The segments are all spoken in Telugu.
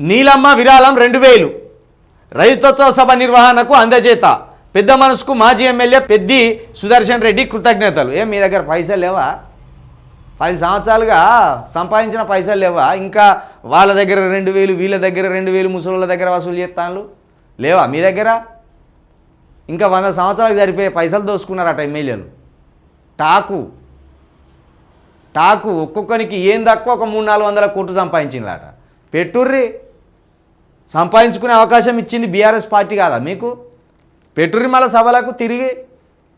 నీలమ్మ విరాళం రెండు వేలు. రైతోత్సవ సభ నిర్వహణకు అందజేత. పెద్ద మనసుకు మాజీ ఎమ్మెల్యే పెద్ది సుదర్శన్ రెడ్డి కృతజ్ఞతలు. ఏం మీ దగ్గర పైసలు లేవా? పది సంవత్సరాలుగా సంపాదించిన పైసలు లేవా? ఇంకా వాళ్ళ దగ్గర రెండు వేలు వీళ్ళ దగ్గర రెండు వేలు ముసలోళ్ళ దగ్గర వసూలు చేస్తాను లేవా మీ దగ్గర? ఇంకా వంద సంవత్సరాలకు సరిపోయే పైసలు దోసుకున్నారట ఎమ్మెల్యేలు. టాకు. టాకు ఒక్కొక్కరికి ఏం తక్కువ? ఒక మూడు నాలుగు వందల కోట్లు సంపాదించిందట పెట్టుర్రి. సంపాదించుకునే అవకాశం ఇచ్చింది బీఆర్ఎస్ పార్టీ కాదా మీకు? పెట్టురిమల సభలకు తిరిగి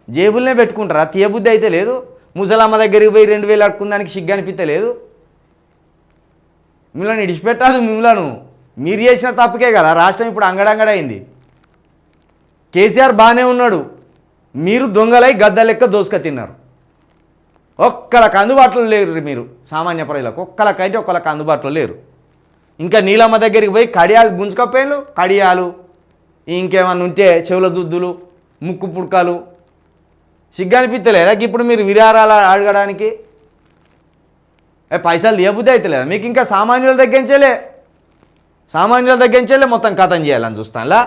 జేబులనే పెట్టుకుంటారా? తీయబుద్ధి అయితే లేదు. ముసలమ్మ దగ్గరికి పోయి రెండు వేలు అడుకుందానికి సిగ్గు అనిపించలేదు మిమ్మల్ని ఇడిచిపెట్టాలి మిమ్మల్ని. మీరు చేసిన తప్పుకే కదా. రాష్ట్రం ఇప్పుడు అంగడంగడైంది. కేసీఆర్ బాగానే ఉన్నాడు. మీరు దొంగలై గద్ద లెక్క దోసుక తిన్నారు. ఒక్కళ్ళకి అందుబాటులో లేరు మీరు సామాన్య ప్రజలకు. ఒక్కళ్ళకైతే ఒక్కళ్ళకి అందుబాటులో లేరు. ఇంకా నీలమ్మ దగ్గరికి పోయి కడియాలు గుంజుకపోయారు కడియాలు ఇంకేమన్నా ఉంటే చెవుల దుద్దులు ముక్కు పుడకలు. సిగ్గు అనిపించలేదా ఇప్పుడు మీరు విరారాలు అడగడానికి? పైసలు తీయబుద్ధి అవుతలేదా మీకు ఇంకా సామాన్యుల దగ్గరించలే సామాన్యుల దగ్గరించలే మొత్తం కథం చేయాలని చూస్తానులా?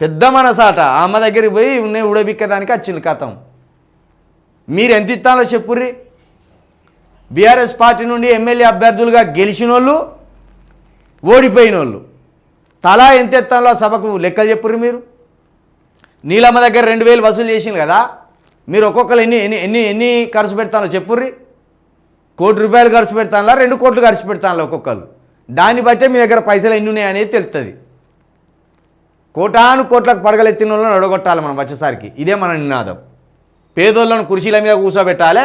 పెద్ద మనసాట. అమ్మ దగ్గరికి పోయి ఉన్నాయి ఉడబిక్కదానికి వచ్చింది కథం. మీరు ఎంత ఇస్తాలో చెప్పుర్రి? బీఆర్ఎస్ పార్టీ నుండి ఎమ్మెల్యే అభ్యర్థులుగా గెలిచిన వాళ్ళు ఓడిపోయిన వాళ్ళు తలా ఎంత ఎత్తంలో సభకు లెక్కలు చెప్పుర్రు మీరు? నీలమ్మ దగ్గర రెండు వేలు వసూలు చేసింది కదా మీరు ఒక్కొక్కరు ఎన్ని ఎన్ని ఎన్ని ఎన్ని ఖర్చు పెడతానో చెప్పుర్రి? కోటి రూపాయలు ఖర్చు పెడతానులా రెండు కోట్లు ఖర్చు పెడతానులా ఒక్కొక్కరు. దాన్ని బట్టే మీ దగ్గర పైసలు ఎన్ని ఉన్నాయి అనేది తెలుస్తుంది కోటాను కోట్లకు పడగలెత్తిన వాళ్ళని అడగొట్టాలి మనం వచ్చేసరికి. ఇదే మన నినాదం. పేదోళ్ళను కుర్చీల మీద కూర్చోబెట్టాలి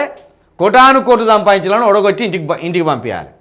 కోటాను కోట్లు సంపాదించాలని ఒడగొట్టి ఇంటికి ఇంటికి పంపించాలి